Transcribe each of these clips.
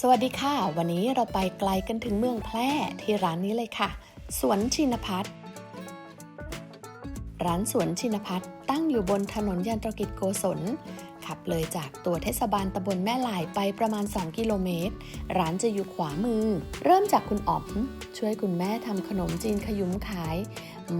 สวัสดีค่ะ วันนี้เราไปไกลกันถึงเมืองแพร่ที่ร้านนี้เลยค่ะ สวนชินพัฒน์ร้านสวนชินพัฒน์ตั้งอยู่บนถนนยันตรกิจโกศล ขับเลยจากตัวเทศบาลตำบลแม่หลายไปประมาณ 2 กิโลเมตร ร้านจะอยู่ขวามือ เริ่มจากคุณอ๋อม ช่วยคุณแม่ทำขนมจีนขยุมขาย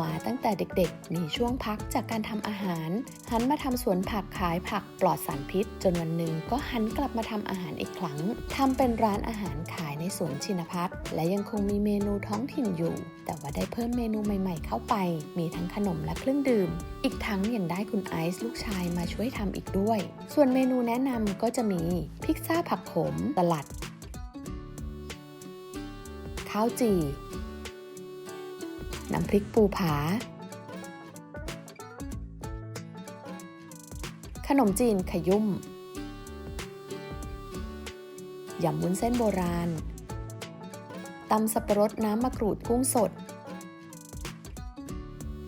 มาตั้งแต่เด็กๆ มีช่วงพักจากการทำอาหาร หันมาทำสวนผักขายผักปลอดสารพิษ จนวันหนึ่งก็หันกลับมาทำอาหารอีกครั้งทำเป็นร้านอาหารขายในสวนชินพัฒน์และยังคงมีเมนูท้องถิ่นอยู่ แต่ว่าได้เพิ่มเมนูใหม่ๆ เข้าไป มีทั้งขนมและเครื่องดื่ม อีกทั้งยังได้คุณไอซ์ลูกชายมาช่วยทำอีกด้วยส่วนเมนูแนะนำก็จะมี พิซซ่าผักขมสลัด ข้าวจี่ น้ำพริกปูผา ขนมจีนขยุ่ม ยำวุ้นเส้นโบราณตำสับปะรดน้ำมะกรูดกุ้งสด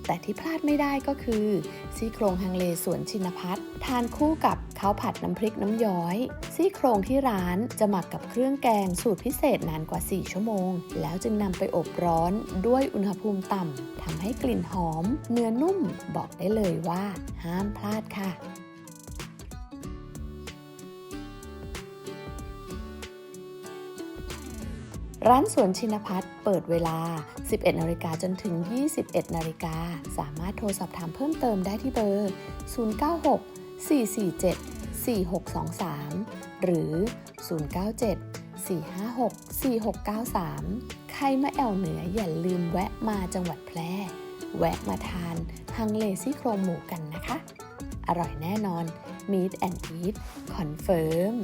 แต่ที่พลาดไม่ได้ก็คือซี่โครงฮังเลสวนชินพัฒน์ทานคู่กับข้าวผัดน้ำพริกน้ำย้อย ซี่โครงที่ร้านจะหมักกับเครื่องแกงสูตรพิเศษนานกว่า 4 ชั่วโมง แล้วจึงนำไปอบร้อนด้วยอุณหภูมิต่ำทำให้กลิ่นหอม เนื้อนุ่มบอกได้เลยว่า ห้ามพลาดค่ะ ร้านสวนชินพัฒน์เปิดเวลา 11 นาฬิกาจนถึง 21 นาฬิกา สามารถโทรสอบถามเพิ่มเติมได้ที่เบอร์ 096 447 4623 หรือ 097 456 4693 ใครมาแอวเหนืออย่าลืมแวะมาจังหวัดแพร่ แวะมาทานฮังเลซี่โครงหมูกันนะคะ อร่อยแน่นอน Meet and Eat คอนเฟิร์ม